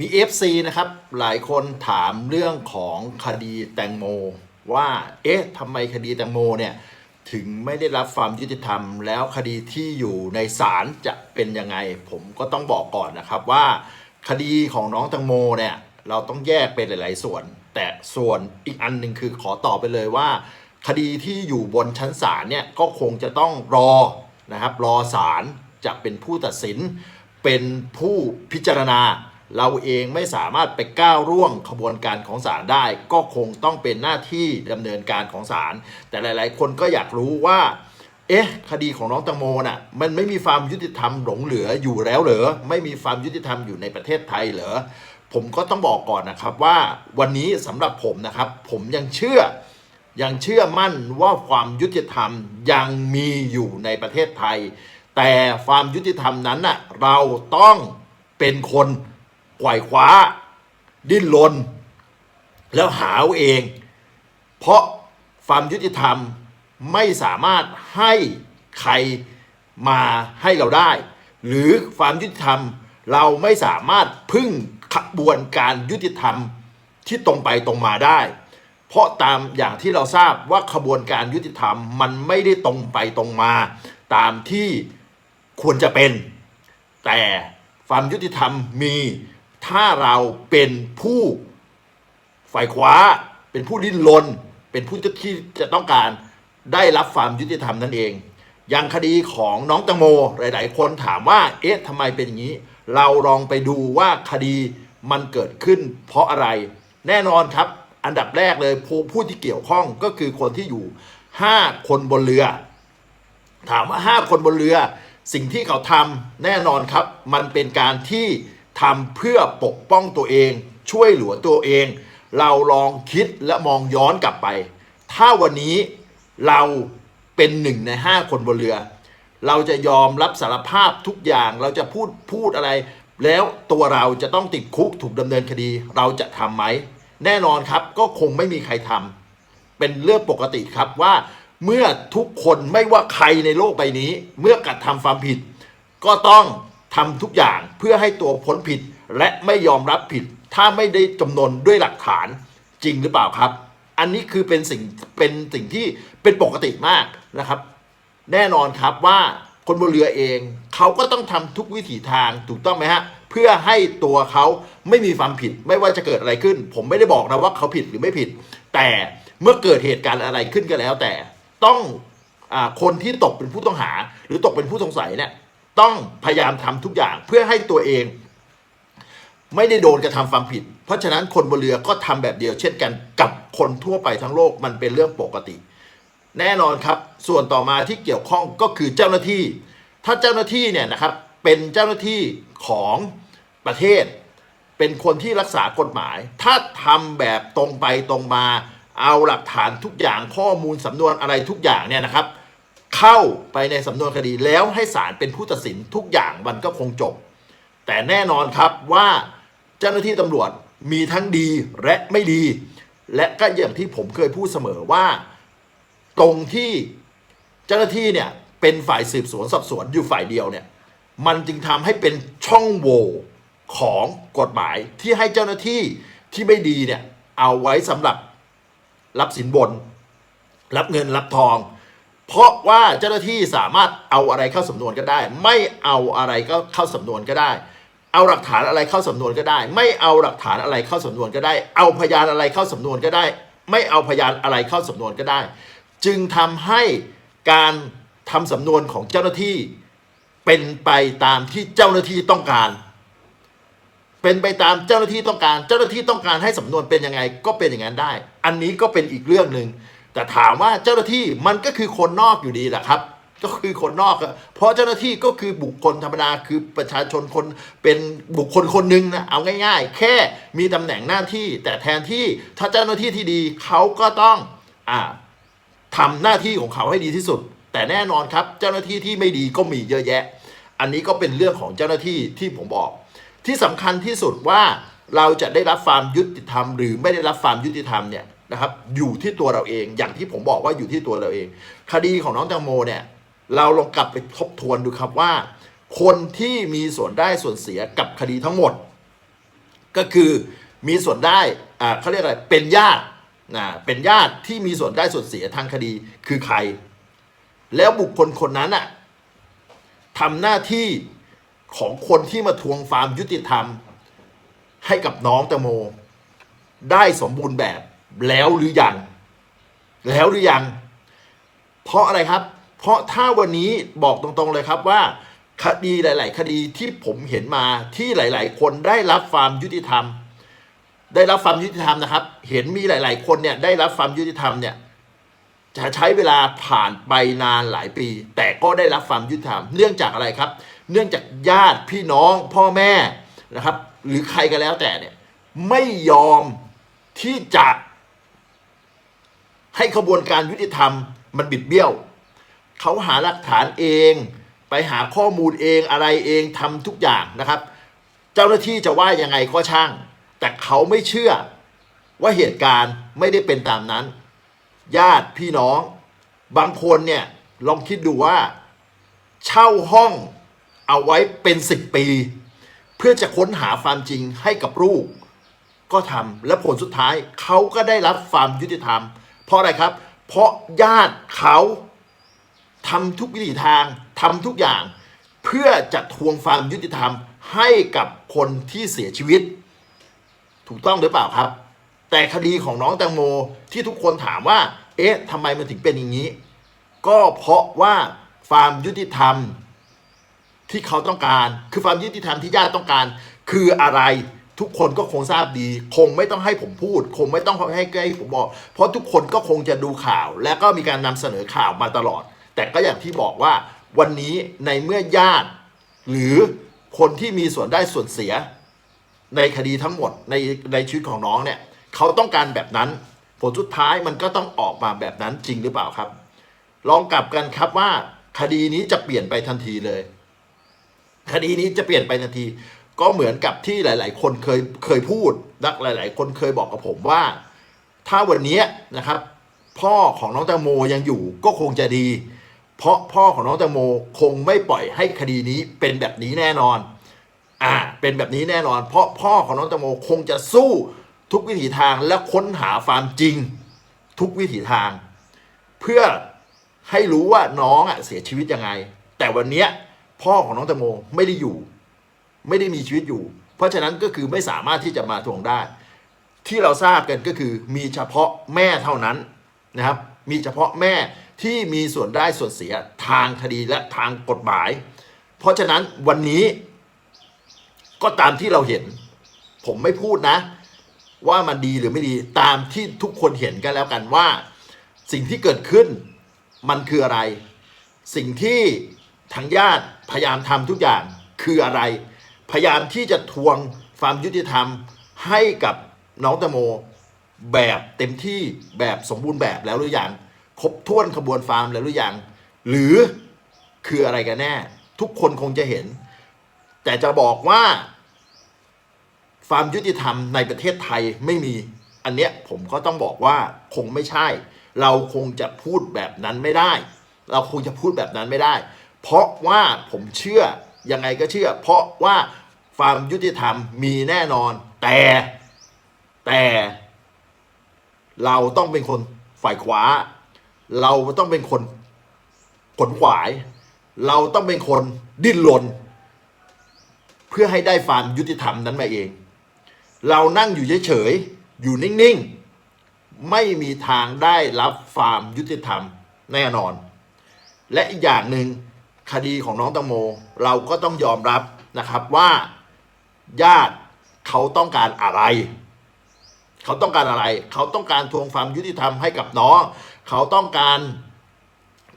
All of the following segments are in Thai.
มี FC นะครับ หลายคนถามเรื่องของคดีแตงโม ว่า เอ๊ะทำไมคดีแตงโมเนี่ย ถึงไม่ได้รับความยุติธรรม แล้วคดีที่อยู่ในศาลจะเป็นยังไง ผมก็ต้องบอกก่อนนะครับว่า คดีของน้องแตงโมเนี่ย เราต้องแยกเป็นหลาย ๆ ส่วน แต่ส่วนอีกอันหนึ่งคือขอตอบไปเลยว่า คดีที่อยู่บนชั้นศาลเนี่ยก็คงจะต้องรอนะครับ รอศาลจะเป็นผู้ตัดสิน เป็นผู้พิจารณา เราเองไม่สามารถไปก้าวร่วงขบวนการของศาลได้ ก็คงต้องเป็นหน้าที่ดำเนินการของศาลแต่หลาย ๆ คนก็อยากรู้ว่า เอ๊ะ คดีของน้องตังโมน่ะ มันไม่มีความยุติธรรมหลงเหลืออยู่แล้วเหรอไม่มีความยุติธรรมอยู่ในประเทศไทยเหรอผมก็ต้องบอกก่อนนะครับว่าวันนี้สำหรับผมนะครับ ผมยังเชื่อยังเชื่อมั่นว่าความยุติธรรมยังมีอยู่ในประเทศไทย แต่ความยุติธรรมนั้นน่ะเราต้องเป็นคน ไขว่คว้า ดิ้นรนแล้วหาเอาเอง เพราะความยุติธรรมไม่สามารถให้ใครมาให้เราได้ หรือความยุติธรรมเราไม่สามารถพึ่งขบวนการยุติธรรมที่ตรงไปตรงมาได้ เพราะตามอย่างที่เราทราบว่าขบวนการยุติธรรมมันไม่ได้ตรงไปตรงมา ตามที่ควรจะเป็น แต่ความยุติธรรมมี ถ้าเราเป็นผู้ฝ่ายขวาเป็นผู้ดิ้นรนเป็นผู้ที่จะต้องการได้รับความยุติธรรมนั่นเอง อย่างคดีของน้องตังโมหลาย ๆ คนถามว่า เอ๊ะทำไมเป็นอย่างนี้ เราลองไปดูว่าคดีมันเกิดขึ้น เพราะอะไร แน่นอนครับ อันดับแรกเลยผู้ผู้ที่เกี่ยวข้องก็คือคนที่อยู่ 5 คนบนเรือ ถามว่า 5 คนบนเรือ สิ่งที่เขาทำแน่นอนครับ มันเป็นการที่ ทำเพื่อปกป้องตัวเอง ช่วยเหลือตัวเอง เราลองคิดและมองย้อนกลับไป ถ้าวันนี้เราเป็นหนึ่งใน 5 คนบนเรือ เราจะยอมรับสารภาพทุกอย่างเราจะพูดพูดอะไร แล้วตัวเราจะต้องติดคุกถูกดำเนินคดี เราจะทำไหม แน่นอนครับก็คงไม่มีใครทำเป็นเรื่องปกติครับว่าเมื่อทุกคนไม่ว่าใครในโลกใบนี้ เมื่อกระทำความผิด ก็ต้อง ทำทุกอย่างเพื่อให้ตัวพ้นผิดและไม่ยอมรับผิด ถ้าไม่ได้จำนนด้วยหลักฐานจริงหรือเปล่าครับ อันนี้คือเป็นสิ่งเป็นสิ่งที่เป็นปกติมากนะครับ แน่นอนครับว่าคนบนเรือเองเขาก็ต้องทำทุกวิถีทางถูกต้องไหมฮะเพื่อให้ตัวเขาไม่มีความผิด ไม่ว่าจะเกิดอะไรขึ้น ผมไม่ได้บอกนะว่าเขาผิดหรือไม่ผิด แต่เมื่อเกิดเหตุการณ์อะไรขึ้นก็แล้ว แต่ต้องอคนที่ตกเป็นผู้ต้องหา หรือตกเป็นผู้สงสัยเนี่ย ต้องพยายามทำทุกอย่างเพื่อให้ตัวเอง ไม่ได้โดนกระทำความผิด เพราะฉะนั้นคนบนเรือก็ทำแบบเดียว เช่นกันกับคนทั่วไปทั้งโลกมันเป็นเรื่องปกติ แน่นอนครับ ส่วนต่อมาที่เกี่ยวข้องก็คือเจ้าหน้าที่ ถ้าเจ้าหน้าที่เนี่ยนะครับเป็นเจ้าหน้าที่ของประเทศ เป็นคนที่รักษากฎหมาย ถ้าทำแบบตรงไปตรงมาเอาหลักฐานทุกอย่างข้อมูลสำนวนอะไรทุกอย่างเนี่ยนะครับ เข้าไปในสำนวนคดีแล้วให้ศาลเป็นผู้ตัดสินทุกอย่างมันก็คงจบ แต่แน่นอนครับว่าเจ้าหน้าที่ตำรวจมีทั้งดีและไม่ดี และก็อย่างที่ผมเคยพูดเสมอว่า ตรงที่เจ้าหน้าที่เนี่ยเป็นฝ่ายสืบสวนสอบสวนอยู่ฝ่ายเดียวเนี่ยมันจึงทำให้เป็นช่องโหว่ของกฎหมายที่ให้เจ้าหน้าที่ที่ไม่ดีเนี่ยเอาไว้สำหรับรับสินบน รับเงินรับทอง เพราะว่าเจ้าหน้าที่สามารถเอาอะไรเข้าสำนวนก็ได้ ไม่เอาอะไรก็เข้าสำนวนก็ได้ เอาหลักฐานอะไรเข้าสำนวนก็ได้ ไม่เอาหลักฐานอะไรเข้าสำนวนก็ได้ เอาพยานอะไรเข้าสำนวนก็ได้ ไม่เอาพยานอะไรเข้าสำนวนก็ได้ จึงทำให้การทำสำนวนของเจ้าหน้าที่เป็นไปตามที่เจ้าหน้าที่ต้องการ เป็นไปตามเจ้าหน้าที่ต้องการ เจ้าหน้าที่ต้องการให้สำนวนเป็นยังไงก็เป็นอย่างนั้นได้ อันนี้ก็เป็นอีกเรื่องหนึ่ง แต่ถามว่าเจ้าหน้าที่มันก็คือคนนอกอยู่ดีแหละครับ ก็คือคนนอก เพราะเจ้าหน้าที่ก็คือบุคคลธรรมดาคือประชาชนคนเป็นบุคคลคนหนึ่งนะเอาง่าย ๆ แค่มีตำแหน่งหน้าที่ แต่แทนที่ถ้าเจ้าหน้าที่ที่ดีเขาก็ต้องอ่าทำหน้าที่ของเขาให้ดีที่สุด แต่แน่นอนครับ เจ้าหน้าที่ที่ไม่ดีก็มีเยอะแยะ อันนี้ก็เป็นเรื่องของเจ้าหน้าที่ที่ผมบอก ที่สำคัญที่สุดว่าเราจะได้รับความยุติธรรม หรือไม่ได้รับความยุติธรรมเนี่ย นะครับอยู่ที่ตัวเราเองอย่างที่ผมบอกว่าอยู่ที่ตัวเราเอง คดีของน้องแตงโมเนี่ยเราลองกลับไปทบทวนดูครับว่า คนที่มีส่วนได้ส่วนเสียกับคดีทั้งหมด ก็คือมีส่วนได้อ่าเขาเรียกอะไรเป็นญาตินะเป็นญาติที่มีส่วนได้ส่วนเสียทางคดีคือใคร แล้วบุคคลคนนั้นอะทำหน้าที่ของคนที่มาทวงความยุติธรรม ให้กับน้องแตงโม ได้สมบูรณ์แบบ แล้วหรือยัง แล้วหรือยัง เพราะอะไรครับ เพราะถ้าวันนี้บอกตรงๆเลยครับว่า คดีหลาย ๆ คดีที่ผมเห็นมาที่หลาย ๆ คนได้รับความยุติธรรม ได้รับความยุติธรรมนะครับ เห็นมีหลาย ๆ คนเนี่ยได้รับความยุติธรรมเนี่ยจะใช้เวลาผ่านไปนานหลายปี แต่ก็ได้รับความยุติธรรม เนื่องจากอะไรครับ เนื่องจากญาติพี่น้องพ่อแม่นะครับ หรือใครก็แล้วแต่เนี่ยไม่ยอมที่จะ ให้ขบวนการยุติธรรมมันบิดเบี้ยว เขาหาหลักฐานเอง ไปหาข้อมูลเองอะไรเองทำทุกอย่างนะครับ เจ้าหน้าที่จะว่ายังไงก็ช่าง แต่เขาไม่เชื่อว่าเหตุการณ์ไม่ได้เป็นตามนั้น ญาติพี่น้อง บางคนเนี่ยลองคิดดูว่า เช่าห้องเอาไว้เป็นสิบปี เพื่อจะค้นหาความจริงให้กับลูก ก็ทำและผลสุดท้ายเขาก็ได้รับความยุติธรรม เพราะอะไรครับ เพราะญาติเขาทำทุกวิถีทางทำทุกอย่าง เพื่อจะทวงความยุติธรรมให้กับคนที่เสียชีวิต ถูกต้องหรือเปล่าครับ แต่คดีของน้องแตงโมที่ทุกคนถามว่า เอ๊ะทำไมมันถึงเป็นอย่างนี้ ก็เพราะว่าความยุติธรรมที่เขาต้องการ คือความยุติธรรมที่ญาติต้องการ คืออะไร ทุกคนก็คงทราบดี คงไม่ต้องให้ผมพูด คงไม่ต้องให้ให้ผมบอก เพราะทุกคนก็คงจะดูข่าว และก็มีการนำเสนอข่าวมาตลอด แต่ก็อย่างที่บอกว่าวันนี้ในเมื่อญาติ หรือคนที่มีส่วนได้ส่วนเสีย ในคดีทั้งหมดในในชีวิตของน้องเนี่ยเขาต้องการแบบนั้น ผลสุดท้ายมันก็ต้องออกมาแบบนั้นจริงหรือเปล่าครับ ลองกลับกันครับว่าคดีนี้จะเปลี่ยนไปทันทีเลย คดีนี้จะเปลี่ยนไปทันที ก็เหมือนกับที่หลาย ๆ คนเคยเคยพูดนักหลาย ๆ คนเคยบอกกับผมว่า ถ้าวันนี้นะครับ พ่อของน้องแตงโมยังอยู่ก็คงจะดี เพราะพ่อของน้องแตงโมคงไม่ปล่อยให้คดีนี้เป็นแบบนี้แน่นอน อ่า เป็นแบบนี้แน่นอน เพราะพ่อของน้องแตงโมคงจะสู้ทุกวิถีทางและค้นหาความจริง ทุกวิถีทาง เพื่อให้รู้ว่าน้องอะเสียชีวิตยังไง แต่วันนี้พ่อของน้องแตงโมไม่ได้อยู่ ไม่ได้มีชีวิตอยู่ เพราะฉะนั้นก็คือไม่สามารถที่จะมาทวงได้ ที่เราทราบกันก็คือมีเฉพาะแม่เท่านั้นนะครับ มีเฉพาะแม่ที่มีส่วนได้ส่วนเสียทางคดีและทางกฎหมาย เพราะฉะนั้นวันนี้ก็ตามที่เราเห็น ผมไม่พูดนะ ว่ามันดีหรือไม่ดีตามที่ทุกคนเห็นกันแล้วกันว่า สิ่งที่เกิดขึ้นมันคืออะไร สิ่งที่ทางญาติพยายามทำทุกอย่างคืออะไร พยายามที่จะทวงความยุติธรรมให้กับน้องแตงโมแบบเต็มที่แบบสมบูรณ์แบบแล้วหรือยังครบถ้วนขบวนฟาร์มแล้วหรือยังหรือคืออะไรกันแน่ ทุกคนคงจะเห็น แต่จะบอกว่าความยุติธรรมในประเทศไทยไม่มี อันเนี้ยผมก็ต้องบอกว่าคงไม่ใช่ เราคงจะพูดแบบนั้นไม่ได้ เราคงจะพูดแบบนั้นไม่ได้ เพราะว่าผมเชื่อยังไงก็เชื่อ เพราะว่า ความยุติธรรมมีแน่นอน แต่แต่เราต้องเป็นคนฝ่ายขวา เราต้องเป็นคนขนขวาย เราต้องเป็นคนดิ้นรนเพื่อให้ได้ความยุติธรรมนั้นมาเอง เรานั่งอยู่เฉยๆอยู่นิ่งๆ ไม่มีทางได้รับความยุติธรรมแน่นอน และอีกอย่างหนึ่งคดีของน้องตังโม เราก็ต้องยอมรับนะครับว่า ญาติเขาต้องการอะไร เขาต้องการอะไร เขาต้องการทวงความยุติธรรมให้กับน้อง เขาต้องการ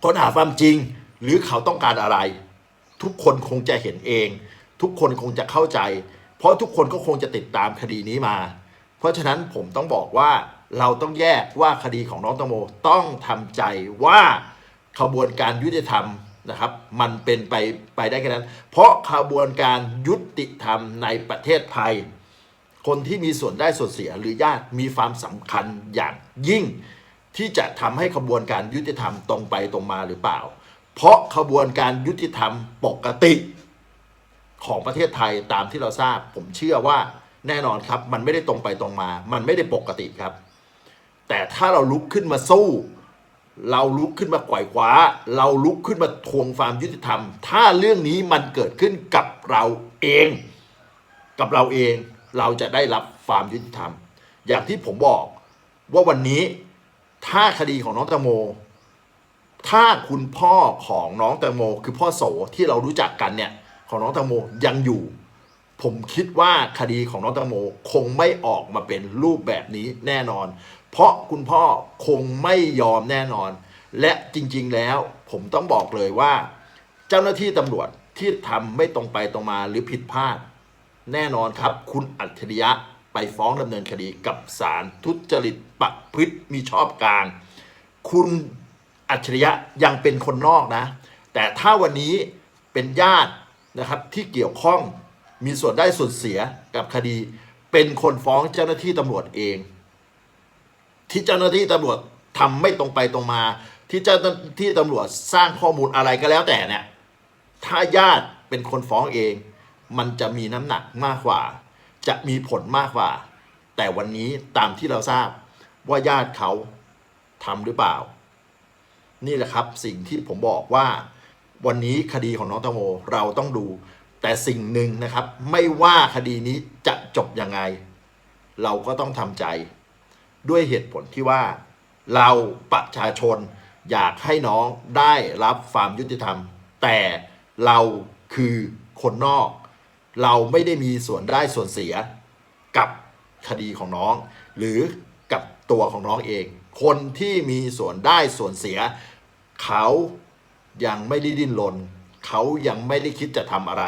ค้นหาความจริง หรือเขาต้องการอะไร ทุกคนคงจะเห็นเอง ทุกคนคงจะเข้าใจ เพราะทุกคนก็คงจะติดตามคดีนี้มา เพราะฉะนั้นผมต้องบอกว่าเราต้องแยกว่าคดีของน้องตังโมต้องทำใจว่าขบวนการยุติธรรม นะครับ มันเป็นไปไปได้แค่นั้น เพราะขบวนการยุติธรรมในประเทศไทย คนที่มีส่วนได้ส่วนเสียหรือญาติมีความสำคัญอย่างยิ่ง ที่จะทำให้ขบวนการยุติธรรมตรงไปตรงมาหรือเปล่า เพราะขบวนการยุติธรรมปกติของประเทศไทยตามที่เราทราบ ผมเชื่อว่าแน่นอนครับ มันไม่ได้ตรงไปตรงมา มันไม่ได้ปกติครับ แต่ถ้าเราลุกขึ้นมาสู้ เราลุกขึ้นมาไขว่คว้าเราลุกขึ้นมาทวงความยุติธรรม ถ้าเรื่องนี้มันเกิดขึ้นกับเราเอง กับเราเองเราจะได้รับความยุติธรรม อย่างที่ผมบอกว่าวันนี้ถ้าคดีของน้องแตงโม ถ้าคุณพ่อของน้องแตงโม คือพ่อโสที่เรารู้จักกันเนี่ยของน้องแตงโมยังอยู่ ผมคิดว่าคดีของน้องแตงโมคงไม่ออกมาเป็นรูปแบบนี้แน่นอน เพราะคุณพ่อคงไม่ยอมแน่นอน และจริงๆแล้วผมต้องบอกเลยว่า เจ้าหน้าที่ตำรวจที่ทำไม่ตรงไปตรงมาหรือผิดพลาด แน่นอนครับ คุณอัจฉริยะไปฟ้องดำเนินคดีกับศาลทุจริตประพฤติมีชอบกลาง คุณอัจฉริยะยังเป็นคนนอกนะ แต่ถ้าวันนี้เป็นญาตินะครับที่เกี่ยวข้องมีส่วนได้ส่วนเสียกับคดี เป็นคนฟ้องเจ้าหน้าที่ตำรวจเอง ที่เจ้าหน้าที่ตำรวจทำไม่ตรงไปตรงมา ที่เจ้าที่ตำรวจสร้างข้อมูลอะไรก็แล้วแต่เนี่ยถ้าญาติเป็นคนฟ้องเอง มันจะมีน้ำหนักมากกว่า จะมีผลมากกว่า แต่วันนี้ตามที่เราทราบว่าญาติเขาทำหรือเปล่า นี่แหละครับสิ่งที่ผมบอกว่า วันนี้คดีของน้องแตงโมเราต้องดู แต่สิ่งหนึ่งนะครับ ไม่ว่าคดีนี้จะจบยังไง เราก็ต้องทำใจ ด้วยเหตุผลที่ว่า เราประชาชนอยากให้น้องได้รับความยุติธรรม แต่เราคือคนนอก เราไม่ได้มีส่วนได้ส่วนเสียกับคดีของน้อง หรือกับตัวของน้องเอง คนที่มีส่วนได้ส่วนเสีย เขายังไม่ได้ดิ้นรนเขายังไม่ได้คิดจะทำอะไร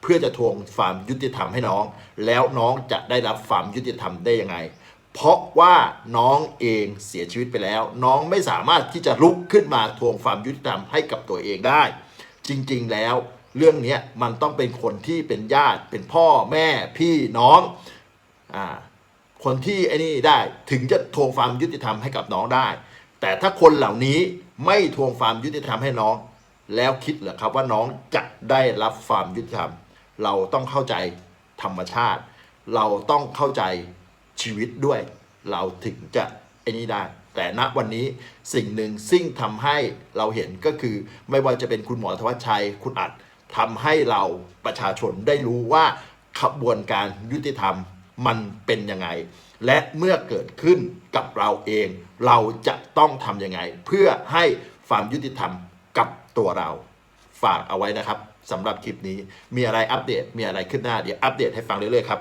เพื่อจะทวงความยุติธรรมให้น้อง แล้วน้องจะได้รับความยุติธรรมได้ยังไง เพราะว่าน้องเองเสียชีวิตไปแล้ว น้องไม่สามารถที่จะลุกขึ้นมาทวงความยุติธรรมให้กับตัวเองได้ จริงๆแล้วเรื่องนี้มันต้องเป็นคนที่เป็นญาติเป็นพ่อแม่พี่น้องอ่าคนที่ไอ้นี่ได้ถึงจะทวงความยุติธรรมให้กับน้องได้ แต่ถ้าคนเหล่านี้ไม่ทวงความยุติธรรมให้น้อง แล้วคิดเหรอครับว่าน้องจะได้รับความยุติธรรม เราต้องเข้าใจธรรมชาติ เราต้องเข้าใจ ชีวิตด้วย เราถึงจะไอ้นี่ได้ แต่ณวันนี้สิ่งหนึ่งซึ่งทำให้เราเห็นก็คือ ไม่ว่าจะเป็นคุณหมอธวัชชัย คุณอัดทำให้เราประชาชนได้รู้ว่าขบวนการยุติธรรมมันเป็นยังไง และเมื่อเกิดขึ้นกับเราเอง เราจะต้องทำยังไง เพื่อให้ความยุติธรรมกับตัวเรา ฝากเอาไว้นะครับสำหรับคลิปนี้มีอะไรอัปเดตมีอะไรขึ้นหน้าเดี๋ยวอัปเดตให้ฟังเรื่อยๆครับ